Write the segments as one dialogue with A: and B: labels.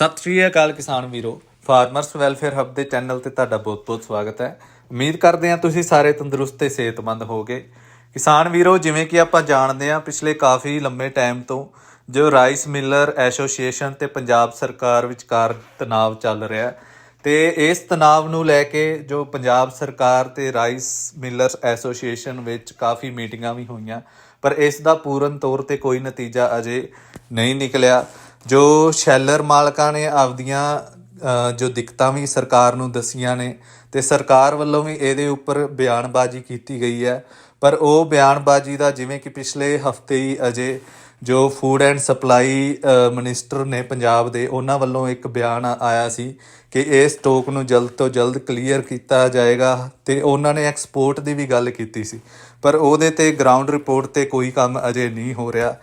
A: ਸਤਿ ਸ਼੍ਰੀ ਅਕਾਲ ਕਿਸਾਨ ਵੀਰੋ। ਫਾਰਮਰਸ ਵੈਲਫੇਅਰ ਹੱਬ ਦੇ ਚੈਨਲ ਤੇ ਤੁਹਾਡਾ ਬਹੁਤ-ਬਹੁਤ ਸਵਾਗਤ ਹੈ। ਉਮੀਦ ਕਰਦੇ ਹਾਂ ਤੁਸੀਂ ਸਾਰੇ ਤੰਦਰੁਸਤ ਤੇ ਸਿਹਤਮੰਦ ਹੋਗੇ ਕਿਸਾਨ ਵੀਰੋ, ਜਿਵੇਂ ਕਿ ਆਪਾਂ ਜਾਣਦੇ ਹਾਂ, ਪਿਛਲੇ ਕਾਫੀ ਲੰਮੇ ਟਾਈਮ ਤੋਂ ਜੋ ਰਾਈਸ ਮਿਲਰ ਐਸੋਸੀਏਸ਼ਨ ਤੇ ਪੰਜਾਬ ਸਰਕਾਰ ਵਿਚਕਾਰ ਤਣਾਅ ਚੱਲ ਰਿਹਾ ਹੈ ਤੇ ਇਸ ਤਣਾਅ ਨੂੰ ਲੈ ਕੇ ਜੋ ਪੰਜਾਬ ਸਰਕਾਰ ਤੇ ਰਾਈਸ ਮਿਲਰਸ ਐਸੋਸੀਏਸ਼ਨ ਵਿੱਚ ਕਾਫੀ ਮੀਟਿੰਗਾਂ ਵੀ ਹੋਈਆਂ, ਪਰ ਇਸ ਦਾ ਪੂਰਨ ਤੌਰ ਤੇ ਕੋਈ ਨਤੀਜਾ ਅਜੇ ਨਹੀਂ ਨਿਕਲਿਆ। ਜੋ ਸ਼ੈਲਰ ਮਾਲਕਾਂ ਨੇ ਆਪਦੀਆਂ ਜੋ ਦਿੱਕਤਾਂ ਵੀ ਸਰਕਾਰ ਨੂੰ ਦਸੀਆਂ ਨੇ ਤੇ ਸਰਕਾਰ ਵੱਲੋਂ ਵੀ ਇਹਦੇ ਉੱਪਰ ਬਿਆਨਬਾਜ਼ੀ ਕੀਤੀ ਗਈ ਹੈ। ਪਰ ਉਹ ਬਿਆਨਬਾਜ਼ੀ ਦਾ ਜਿਵੇਂ ਕਿ ਪਿਛਲੇ ਹਫ਼ਤੇ ਹੀ ਅਜੇ ਜੋ ਫੂਡ ਐਂਡ ਸਪਲਾਈ ਮਿਨਿਸਟਰ ਨੇ ਪੰਜਾਬ ਦੇ, ਉਹਨਾਂ ਵੱਲੋਂ ਇੱਕ ਬਿਆਨ ਆਇਆ ਸੀ ਕਿ ਇਹ ਸਟੋਕ ਨੂੰ ਜਲਦ ਤੋਂ ਜਲਦ ਕਲੀਅਰ ਕੀਤਾ ਜਾਏਗਾ ਤੇ ਉਹਨਾਂ ਨੇ ਐਕਸਪੋਰਟ ਦੀ ਵੀ ਗੱਲ ਕੀਤੀ ਸੀ। ਪਰ ਉਹਦੇ ਤੇ ਗਰਾਊਂਡ ਰਿਪੋਰਟ ਤੇ ਕੋਈ ਕੰਮ ਅਜੇ ਨਹੀਂ ਹੋ ਰਿਹਾ।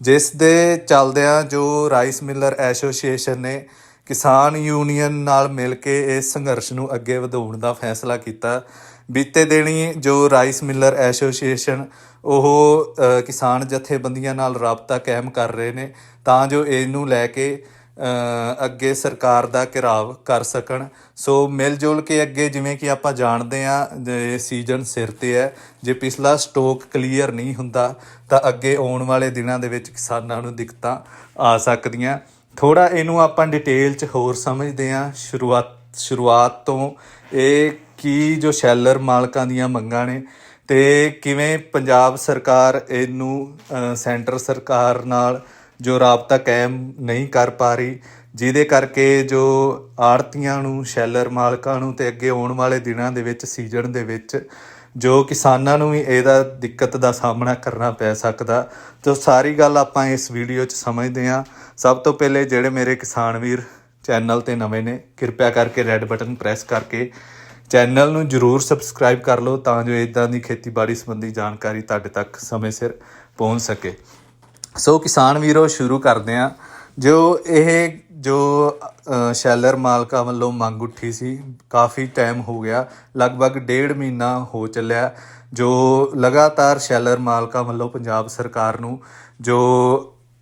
A: ਜਿਸ ਦੇ ਚੱਲਦਿਆਂ ਜੋ ਰਾਈਸ ਮਿਲਰ ਐਸੋਸੀਏਸ਼ਨ ਨੇ ਕਿਸਾਨ ਯੂਨੀਅਨ ਨਾਲ ਮਿਲ ਕੇ ਇਸ ਸੰਘਰਸ਼ ਨੂੰ ਅੱਗੇ ਵਧਾਉਣ ਦਾ ਫੈਸਲਾ ਕੀਤਾ। ਬੀਤੇ ਦਿਨੀ ਜੋ ਰਾਈਸ ਮਿਲਰ ਐਸੋਸੀਏਸ਼ਨ ਉਹ ਕਿਸਾਨ ਜਥੇਬੰਦੀਆਂ ਨਾਲ ਰਾਬਤਾ ਕਾਇਮ ਕਰ ਰਹੇ ਨੇ, ਤਾਂ ਜੋ ਇਹਨੂੰ ਲੈ ਕੇ ਅੱਗੇ ਸਰਕਾਰ ਦਾ ਘਿਰਾਵ ਕਰ ਸਕਣ। ਸੋ ਮਿਲ ਜੁਲ ਕੇ ਅੱਗੇ ਜਿਵੇਂ ਕਿ ਆਪਾਂ ਜਾਣਦੇ ਆ ਸੀਜ਼ਨ ਸਿਰ ਤੇ ਹੈ, ਜੇ ਪਿਛਲਾ ਸਟਾਕ ਕਲੀਅਰ ਨਹੀਂ ਹੁੰਦਾ, ਤਾਂ ਅੱਗੇ ਆਉਣ ਵਾਲੇ ਦਿਨਾਂ ਦੇ ਵਿੱਚ ਕਿਸਾਨਾਂ ਨੂੰ ਦਿੱਕਤਾਂ ਆ ਸਕਦੀਆਂ। ਥੋੜਾ ਇਹਨੂੰ ਆਪਾਂ ਡਿਟੇਲ ਚ ਹੋਰ ਸਮਝਦੇ ਆ ਸ਼ੁਰੂਆਤ ਸ਼ੁਰੂਆਤ ਤੋਂ ਇਹ ਕੀ ਜੋ ਸ਼ੈਲਰ ਮਾਲਕਾਂ ਦੀਆਂ ਮੰਗਾਂ ਨੇ ਤੇ ਕਿਵੇਂ ਪੰਜਾਬ ਸਰਕਾਰ ਇਹਨੂੰ ਸੈਂਟਰ ਸਰਕਾਰ ਨਾਲ ਜੋ ਰਾਬਤਾ ਕਾਇਮ ਨਹੀਂ ਕਰ ਪਾ ਰਹੀ, ਜਿਹਦੇ ਕਰਕੇ ਜੋ ਆੜਤੀਆਂ ਨੂੰ, ਸ਼ੈਲਰ ਮਾਲਕਾਂ ਨੂੰ ਤੇ ਅੱਗੇ ਆਉਣ ਵਾਲੇ ਦਿਨਾਂ ਦੇ ਵਿੱਚ, ਸੀਜ਼ਨ ਦੇ ਵਿੱਚ, ਜੋ ਕਿਸਾਨਾਂ ਨੂੰ ਵੀ ਇਹਦਾ ਦਿੱਕਤ ਦਾ ਸਾਹਮਣਾ ਕਰਨਾ ਪੈ ਸਕਦਾ। ਤੇ ਸਾਰੀ ਗੱਲ ਆਪਾਂ ਇਸ ਵੀਡੀਓ 'ਚ ਸਮਝਦੇ ਹਾਂ। ਸਭ ਤੋਂ ਪਹਿਲੇ ਜਿਹੜੇ ਮੇਰੇ ਕਿਸਾਨ ਵੀਰ ਚੈਨਲ ਤੇ ਨਵੇਂ ਨੇ, ਕਿਰਪਾ ਕਰਕੇ ਰੈੱਡ ਬਟਨ ਪ੍ਰੈਸ ਕਰਕੇ ਚੈਨਲ ਨੂੰ ਜਰੂਰ ਸਬਸਕ੍ਰਾਈਬ ਕਰ ਲਓ, ਤਾਂ ਜੋ ਇਦਾਂ ਦੀ ਖੇਤੀਬਾੜੀ ਸੰਬੰਧੀ ਜਾਣਕਾਰੀ ਤੁਹਾਡੇ ਤੱਕ ਸਮੇਂ ਸਿਰ ਪਹੁੰਚ ਸਕੇ। ਸੋ ਕਿਸਾਨ ਵੀਰੋ, ਸ਼ੁਰੂ ਕਰਦੇ ਹਾਂ। ਜੋ ਇਹ, ਜੋ ਸ਼ੈਲਰ ਮਾਲਕਾਂ ਵੱਲੋਂ ਮੰਗ ਉੱਠੀ ਸੀ, ਕਾਫੀ ਟਾਈਮ ਹੋ ਗਿਆ, ਲਗਭਗ ਡੇਢ ਮਹੀਨਾ ਹੋ ਚੱਲਿਆ। ਜੋ ਲਗਾਤਾਰ ਸ਼ੈਲਰ ਮਾਲਕਾਂ ਵੱਲੋਂ ਪੰਜਾਬ ਸਰਕਾਰ ਨੂੰ ਜੋ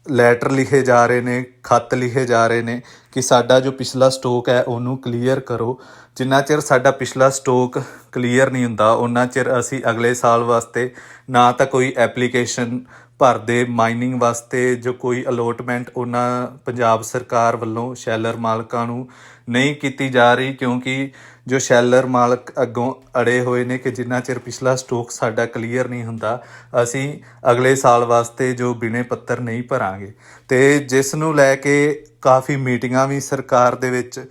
A: ਲੈਟਰ ਲਿਖੇ ਜਾ ਰਹੇ ਨੇ, ਖੱਤ ਲਿਖੇ ਜਾ ਰਹੇ ਨੇ ਕਿ ਸਾਡਾ ਜੋ ਪਿਛਲਾ ਸਟਾਕ ਹੈ, ਉਹਨੂੰ ਕਲੀਅਰ ਕਰੋ। ਜਿੰਨਾ ਚਿਰ ਸਾਡਾ ਪਿਛਲਾ ਸਟਾਕ ਕਲੀਅਰ ਨਹੀਂ ਹੁੰਦਾ ਉਹਨਾਂ ਚਿਰ ਅਸੀਂ ਅਗਲੇ ਸਾਲ ਵਾਸਤੇ ਨਾ ਤਾਂ ਕੋਈ ਐਪਲੀਕੇਸ਼ਨ ਭਰਦੇ ਮਾਈਨਿੰਗ ਵਾਸਤੇ ਜੋ ਕੋਈ ਅਲੋਟਮੈਂਟ ਉਹਨਾਂ ਪੰਜਾਬ ਸਰਕਾਰ ਵੱਲੋਂ ਸ਼ੈਲਰ ਮਾਲਕਾਂ ਨੂੰ ਨਹੀਂ ਕੀਤੀ ਜਾ ਰਹੀ, ਕਿਉਂਕਿ ਜੋ ਸ਼ੈਲਰ ਮਾਲਕ ਅੱਗੋਂ ਅੜੇ ਹੋਏ ਨੇ ਕਿ ਜਿੰਨਾ ਚਿਰ ਪਿਛਲਾ ਸਟੋਕ ਸਾਡਾ ਕਲੀਅਰ ਨਹੀਂ ਹੁੰਦਾ, ਅਸੀਂ ਅਗਲੇ ਸਾਲ ਵਾਸਤੇ ਜੋ ਬਿਨੇ ਪੱਤਰ ਨਹੀਂ ਭਰਾਂਗੇ। ਤੇ ਜਿਸ ਨੂੰ ਲੈ ਕੇ ਕਾਫੀ ਮੀਟਿੰਗਾਂ ਵੀ ਸਰਕਾਰ ਦੇ ਵਿੱਚ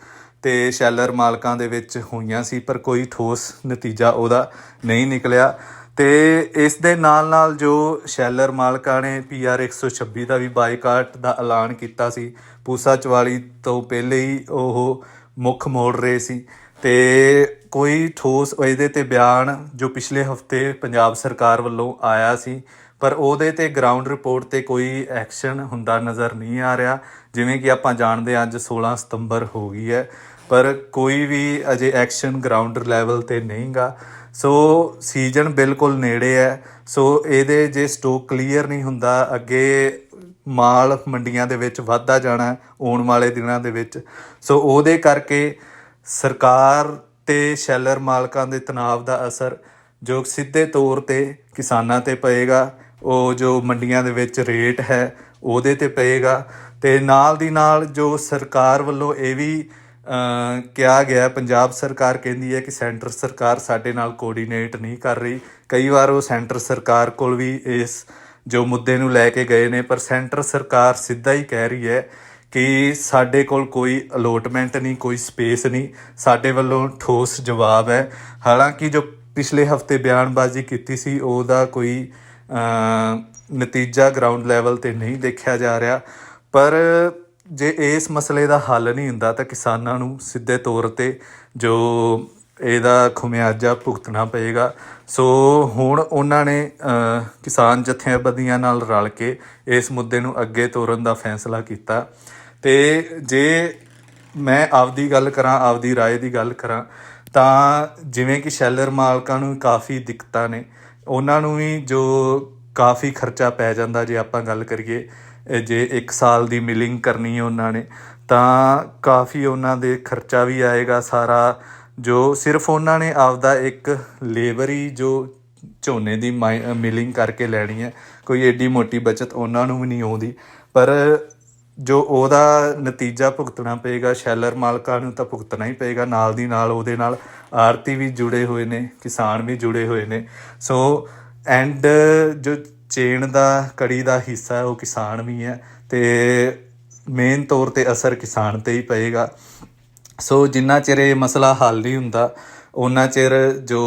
A: ਤੇ ਸ਼ੈਲਰ ਮਾਲਕਾਂ ਦੇ ਵਿੱਚ ਹੋਈਆਂ ਸੀ, ਪਰ ਕੋਈ ਠੋਸ ਨਤੀਜਾ ਉਹਦਾ ਨਹੀਂ ਨਿਕਲਿਆ। ਤੇ ਇਸ ਦੇ ਨਾਲ ਨਾਲ ਜੋ ਸ਼ੈਲਰ ਮਾਲਕਾਂ ਨੇ ਪੀਆਰ 126 ਦਾ ਵੀ ਬਾਈਕਾਟ ਦਾ ਐਲਾਨ ਕੀਤਾ ਸੀ, ਪੂਸਾ 44 ਤੋਂ ਪਹਿਲੇ ਹੀ ਉਹ ਮੁੱਖ ਮੋੜ ਰਹੇ ਸੀ। ਤੇ ਕੋਈ ਠੋਸ ਇਹਦੇ ਤੇ ਬਿਆਨ ਜੋ ਪਿਛਲੇ ਹਫ਼ਤੇ ਪੰਜਾਬ ਸਰਕਾਰ ਵੱਲੋਂ ਆਇਆ ਸੀ, ਪਰ ਉਹਦੇ ਤੇ ਗਰਾਊਂਡ ਰਿਪੋਰਟ ਤੇ ਕੋਈ ਐਕਸ਼ਨ ਹੁੰਦਾ ਨਜ਼ਰ ਨਹੀਂ ਆ ਰਿਹਾ, ਜਿਵੇਂ ਕਿ ਆਪਾਂ ਜਾਣਦੇ ਹਾਂ ਅੱਜ 16 ਸਤੰਬਰ ਹੋ ਗਈ ਹੈ। ਪਰ ਕੋਈ ਵੀ ਅਜੇ ਐਕਸ਼ਨ ਗਰਾਊਂਡ ਲੈਵਲ ਤੇ ਨਹੀਂਗਾ। ਸੋ ਸੀਜ਼ਨ ਬਿਲਕੁਲ ਨੇੜੇ ਹੈ। ਸੋ ਇਹਦੇ ਜੇ ਸਟੋਕ ਕਲੀਅਰ ਨਹੀਂ ਹੁੰਦਾ, ਅੱਗੇ ਮਾਲ ਮੰਡੀਆਂ ਦੇ ਵਿੱਚ ਵਾਧਾ ਜਾਣਾ ਆਉਣ ਵਾਲੇ ਦਿਨਾਂ ਦੇ ਵਿੱਚ। ਸੋ ਉਹਦੇ ਕਰਕੇ ਸਰਕਾਰ ਤੇ ਸ਼ੈਲਰ ਮਾਲਕਾਂ ਦੇ ਤਣਾਅ ਦਾ ਅਸਰ, ਜੋ ਸਿੱਧੇ ਤੌਰ ਤੇ ਕਿਸਾਨਾਂ ਤੇ ਪਏਗਾ, ਉਹ ਜੋ ਮੰਡੀਆਂ ਦੇ ਵਿੱਚ ਰੇਟ ਹੈ, ਉਹਦੇ ਤੇ ਪਏਗਾ। ਤੇ ਨਾਲ ਦੀ ਨਾਲ ਜੋ ਸਰਕਾਰ ਵੱਲੋਂ ਇਹ ਵੀ ਕਿਹਾ ਗਿਆ ਪੰਜਾਬ ਸਰਕਾਰ ਕਹਿੰਦੀ ਹੈ ਕਿ ਸੈਂਟਰ ਸਰਕਾਰ ਸਾਡੇ ਨਾਲ ਕੋਆਰਡੀਨੇਟ ਨਹੀਂ ਕਰ ਰਹੀ। ਕਈ ਵਾਰ ਉਹ ਸੈਂਟਰ ਸਰਕਾਰ ਕੋਲ ਵੀ ਇਸ ਜੋ ਮੁੱਦੇ ਨੂੰ ਲੈ ਕੇ ਗਏ ਨੇ, ਪਰ ਸੈਂਟਰ ਸਰਕਾਰ ਸਿੱਧਾ ਹੀ ਕਹਿ ਰਹੀ ਹੈ ਕਿ ਸਾਡੇ ਕੋਲ ਕੋਈ ਅਲੋਟਮੈਂਟ ਨਹੀਂ, ਕੋਈ ਸਪੇਸ ਨਹੀਂ। ਸਾਡੇ ਵੱਲੋਂ ਠੋਸ ਜਵਾਬ ਹੈ। ਹਾਲਾਂਕਿ ਜੋ ਪਿਛਲੇ ਹਫ਼ਤੇ ਬਿਆਨਬਾਜ਼ੀ ਕੀਤੀ ਸੀ, ਉਹਦਾ ਕੋਈ ਨਤੀਜਾ ਗਰਾਊਂਡ ਲੈਵਲ ਤੇ ਨਹੀਂ ਦੇਖਿਆ ਜਾ ਰਿਹਾ। ਪਰ ਜੇ ਇਸ ਮਸਲੇ ਦਾ ਹੱਲ ਨਹੀਂ ਹੁੰਦਾ ਤਾਂ ਕਿਸਾਨਾਂ ਨੂੰ ਸਿੱਧੇ ਤੌਰ ਤੇ ਜੋ ਇਹਦਾ ਖੁਮਿਆਜਾ ਭੁਗਤਣਾ ਪਏਗਾ ਸੋ ਹੁਣ ਉਹਨਾਂ ਨੇ ਅ, ਕਿਸਾਨ ਜਥੇਬੰਦੀਆਂ ਨਾਲ ਰਲ ਕੇ ਇਸ ਮੁੱਦੇ ਨੂੰ ਅੱਗੇ ਤੋਰਨ ਦਾ ਫੈਸਲਾ ਕੀਤਾ ਤੇ ਜੇ ਮੈਂ ਆਪਦੀ ਗੱਲ ਕਰਾਂ ਆਪਦੀ رائے ਦੀ ਗੱਲ ਕਰਾਂ ਤਾਂ ਜਿਵੇਂ ਕਿ ਸ਼ੈਲਰ ਮਾਲਕਾਂ ਨੂੰ ਕਾਫੀ ਦਿੱਕਤਾਂ ਨੇ ਉਹਨਾਂ ਨੂੰ ਵੀ ਜੋ ਕਾਫੀ ਖਰਚਾ ਪੈ ਜਾਂਦਾ ਜੇ ਆਪਾਂ ਗੱਲ ਕਰੀਏ ਇਹ ਜੇ 1 ਸਾਲ ਦੀ ਮਿਲਿੰਗ ਕਰਨੀ ਹੈ ਉਹਨਾਂ ਨੇ, ਤਾਂ ਕਾਫੀ ਉਹਨਾਂ ਦੇ ਖਰਚਾ ਵੀ ਆਏਗਾ ਸਾਰਾ, ਜੋ ਸਿਰਫ ਉਹਨਾਂ ਨੇ ਆਪਦਾ ਇੱਕ ਲੇਬਰ ਹੀ ਜੋ ਝੋਨੇ ਦੀ ਮਿਲਿੰਗ ਕਰਕੇ ਲੈਣੀ ਹੈ, ਕੋਈ ਏਡੀ ਮੋਟੀ ਬਚਤ ਉਹਨਾਂ ਨੂੰ ਵੀ ਨਹੀਂ ਆਉਂਦੀ। ਪਰ ਜੋ ਉਹਦਾ ਨਤੀਜਾ ਭੁਗਤਣਾ ਪਏਗਾ, ਸ਼ੈਲਰ ਮਾਲਕਾਂ ਨੂੰ ਤਾਂ ਭੁਗਤਣਾ ਹੀ ਪਏਗਾ, ਨਾਲ ਦੀ ਨਾਲ ਉਹਦੇ ਨਾਲ ਆਰਤੀ ਵੀ ਜੁੜੇ ਹੋਏ ਨੇ, ਕਿਸਾਨ ਵੀ ਜੁੜੇ ਹੋਏ ਨੇ। ਸੋ, ਐਂਡ ਜੋ ਚੇਨ ਦਾ, ਕੜੀ ਦਾ ਹਿੱਸਾ ਹੈ, ਉਹ ਕਿਸਾਨ ਵੀ ਹੈ ਤੇ ਮੇਨ ਤੌਰ ਤੇ ਅਸਰ ਕਿਸਾਨ ਤੇ ਹੀ ਪਏਗਾ। ਸੋ ਜਿੰਨਾ ਚਿਰ ਇਹ ਮਸਲਾ ਹੱਲ ਨਹੀਂ ਹੁੰਦਾ ਉਹਨਾਂ ਚਿਰ ਜੋ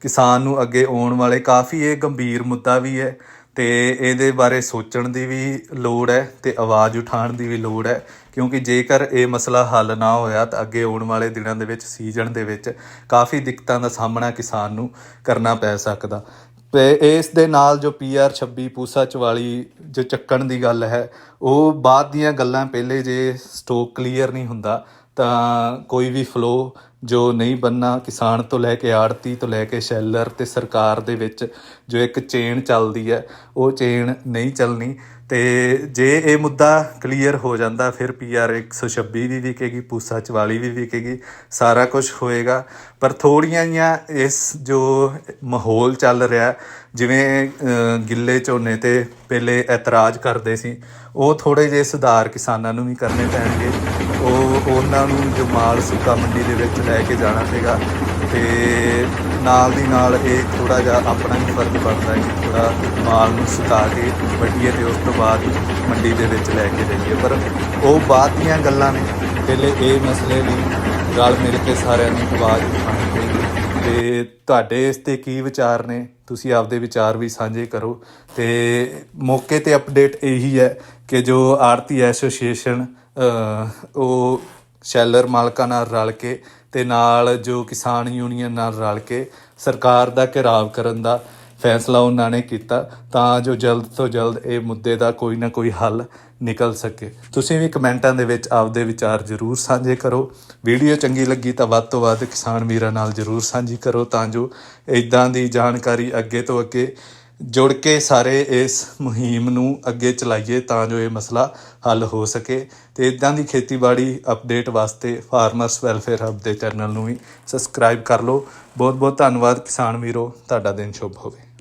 A: ਕਿਸਾਨ ਨੂੰ ਅੱਗੇ ਆਉਣ ਵਾਲੇ ਕਾਫੀ ਇਹ ਗੰਭੀਰ ਮੁੱਦਾ ਵੀ ਹੈ ਤੇ ਇਹਦੇ ਬਾਰੇ ਸੋਚਣ ਦੀ ਵੀ ਲੋੜ ਹੈ ਤੇ ਆਵਾਜ਼ ਉਠਾਉਣ ਦੀ ਵੀ ਲੋੜ ਹੈ। ਕਿਉਂਕਿ ਜੇਕਰ ਇਹ ਮਸਲਾ ਹੱਲ ਨਾ ਹੋਇਆ ਤਾਂ ਅੱਗੇ ਆਉਣ ਵਾਲੇ ਦਿਨਾਂ ਦੇ ਵਿੱਚ ਸੀਜ਼ਨ ਦੇ ਵਿੱਚ ਕਾਫੀ ਦਿੱਕਤਾਂ ਦਾ ਸਾਹਮਣਾ ਕਿਸਾਨ ਨੂੰ ਕਰਨਾ ਪੈ ਸਕਦਾ। ਤੇ ਇਸ ਦੇ ਨਾਲ ਜੋ ਪੀਆਰ 26 ਪੂਸਾ 44 ਜੋ ਚੱਕਣ ਦੀ ਗੱਲ ਹੈ, ਉਹ ਬਾਅਦ ਦੀਆਂ ਗੱਲਾਂ ਪਹਿਲੇ ਜੇ ਸਟੋਕ ਕਲੀਅਰ ਨਹੀਂ ਹੁੰਦਾ, ਤਾਂ ਕੋਈ ਵੀ ਫਲੋ ਜੋ ਨਹੀਂ ਬੰਨਾ, ਕਿਸਾਨ ਤੋਂ ਲੈ ਕੇ ਆੜਤੀ ਤੋਂ ਲੈ ਕੇ ਸ਼ੈਲਰ ਤੇ ਸਰਕਾਰ ਦੇ ਵਿੱਚ ਜੋ ਇੱਕ ਚੇਨ ਚੱਲਦੀ ਹੈ, ਉਹ ਚੇਨ ਨਹੀਂ ਚੱਲਣੀ। ਤੇ ਜੇ ਇਹ ਮੁੱਦਾ ਕਲੀਅਰ ਹੋ ਜਾਂਦਾ, ਫਿਰ ਪੀਆਰ 126 ਵੀ ਵਿਕੇਗੀ, ਪੂਸਾ 44 ਵੀ ਵਿਕੇਗੀ, ਸਾਰਾ ਕੁਝ ਹੋਏਗਾ। ਪਰ ਥੋੜੀਆਂ ਜੀਆਂ ਇਸ ਜੋ ਮਾਹੌਲ ਚੱਲ ਰਿਹਾ ਜਿਵੇਂ ਗਿੱਲੇ ਝੋਨੇ ਤੇ ਪਹਿਲੇ ਇਤਰਾਜ਼ ਕਰਦੇ ਸੀ, ਉਹ ਥੋੜੇ ਜਿਹੇ ਸੁਧਾਰ ਕਿਸਾਨਾਂ ਨੂੰ ਵੀ ਕਰਨੇ ਪੈਣਗੇ। ਉਹ, ਉਹਨਾਂ ਨੂੰ ਜੋ ਮਾਲ ਸੁੱਕਾ ਮੰਡੀ ਦੇ ਵਿੱਚ ਲੈ ਕੇ ਜਾਣਾ ਪਏਗਾ ਤੇ ਨਾਲ ਦੀ ਨਾਲ ਇਹ ਥੋੜਾ ਜਿਹਾ ਆਪਣਾ ਹੀ ਫ਼ਰਕ ਪੜਦਾ ਹੈ ਕਿ ਥੋੜਾ ਮਾਲ ਨੂੰ ਸੁਕਾ ਕੇ ਵੱਢੀਏ ਤੇ ਉਸ ਤੋਂ ਬਾਅਦ ਮੰਡੀ ਦੇ ਵਿੱਚ ਲੈ ਕੇ ਜਾਈਏ। ਪਰ ਉਹ ਬਾਅਦ ਦੀਆਂ ਗੱਲਾਂ ਨੇ। ਪਹਿਲੇ ਇਹ ਮਸਲੇ ਲਈ ਰਲ ਮਿਲ ਕੇ ਸਾਰਿਆਂ ਨੂੰ ਆਵਾਜ਼ ਉਠਾਉਣੀ ਪਏਗੀ। ਤੇ ਤੁਹਾਡੇ ਇਸ ਤੇ ਕੀ ਵਿਚਾਰ ਨੇ? ਤੁਸੀਂ ਆਪਦੇ ਵਿਚਾਰ ਵੀ ਸਾਂਝੇ ਕਰੋ। ਤੇ ਮੌਕੇ ਤੇ ਅਪਡੇਟ ਇਹੀ ਹੈ ਕਿ ਜੋ ਆਰਤੀ ਐਸੋਸੀਏਸ਼ਨ ਉਹ ਸ਼ੈਲਰ ਮਾਲਕਾਂ ਨਾਲ ਰਲ ਕੇ ਤੇ ਨਾਲ ਜੋ ਕਿਸਾਨ ਯੂਨੀਅਨ ਨਾਲ ਰਲ ਕੇ ਸਰਕਾਰ ਦਾ ਘਿਰਾਵ ਕਰਨ ਦਾ ਫੈਸਲਾ ਉਹਨਾਂ ਨੇ ਕੀਤਾ ਤਾਂ ਜੋ ਜਲਦ ਤੋਂ ਜਲਦ ਇਹ ਮੁੱਦੇ ਦਾ ਕੋਈ ਨਾ ਕੋਈ ਹੱਲ ਨਿਕਲ ਸਕੇ। ਤੁਸੀਂ ਵੀ ਕਮੈਂਟਾਂ ਦੇ ਵਿੱਚ ਆਪਦੇ ਵਿਚਾਰ ਜ਼ਰੂਰ ਸਾਂਝੇ ਕਰੋ। ਵੀਡੀਓ ਚੰਗੀ ਲੱਗੀ ਤਾਂ ਵੱਧ ਤੋਂ ਵੱਧ ਕਿਸਾਨ ਵੀਰਾਂ ਨਾਲ ਜ਼ਰੂਰ ਸਾਂਝੀ ਕਰੋ ਤਾਂ ਜੋ ਇਦਾਂ ਦੀ ਜਾਣਕਾਰੀ ਅੱਗੇ ਤੋਂ ਅੱਗੇ ਜੁੜ ਕੇ ਸਾਰੇ ਇਸ ਮੁਹਿੰਮ ਨੂੰ ਅੱਗੇ ਚਲਾਈਏ ਤਾਂ ਜੋ ਇਹ ਮਸਲਾ ਹੱਲ ਹੋ ਸਕੇ। ਤੇ ਇਦਾਂ ਦੀ ਖੇਤੀਬਾੜੀ ਅਪਡੇਟ ਵਾਸਤੇ ਫਾਰਮਰਸ ਵੈਲਫੇਅਰ ਹੱਬ ਦੇ ਚੈਨਲ ਨੂੰ ਵੀ ਸਬਸਕ੍ਰਾਈਬ ਕਰ ਲਓ। ਬਹੁਤ ਬਹੁਤ ਧੰਨਵਾਦ ਕਿਸਾਨ ਵੀਰੋ। ਤੁਹਾਡਾ ਦਿਨ ਸ਼ੁਭ ਹੋਵੇ।